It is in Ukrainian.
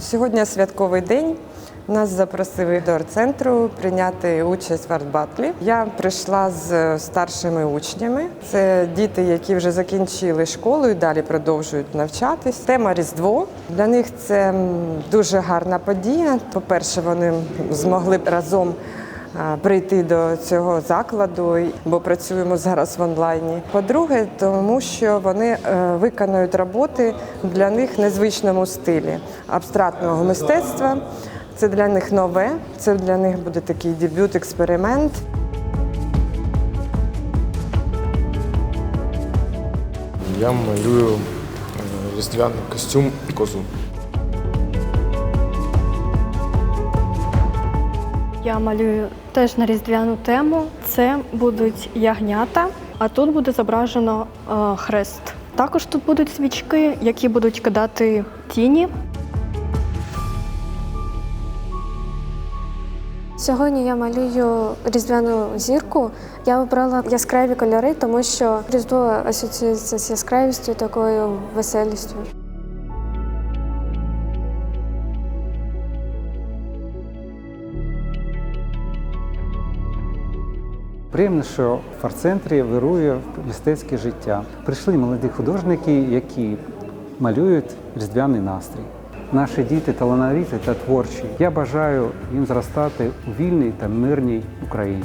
Сьогодні святковий день. Нас запросили до арт-центру прийняти участь в арт-батлі. Я прийшла з старшими учнями. Це діти, які вже закінчили школу і далі продовжують навчатись. Тема Різдво. Для них це дуже гарна подія. По-перше, вони змогли разом прийти до цього закладу, бо працюємо зараз в онлайні. По-друге, тому що вони е, виконують роботи для них в незвичному стилі абстрактного мистецтва. Це для них нове, це для них буде такий дебют, експеримент. Я малюю е, різдвяний костюм козу. Я малюю теж на різдвяну тему. Це будуть ягнята, а тут буде зображено е, хрест. Також тут будуть свічки, які будуть кидати тіні. Сьогодні я малюю різдвяну зірку. Я обрала яскраві кольори, тому що різдво асоціюється з яскравістю, такою веселістю. Приємно, що в арт-центрі вирує мистецьке життя. Прийшли молоді художники, які малюють різдвяний настрій. Наші діти талановиті та творчі. Я бажаю їм зростати у вільній та мирній Україні.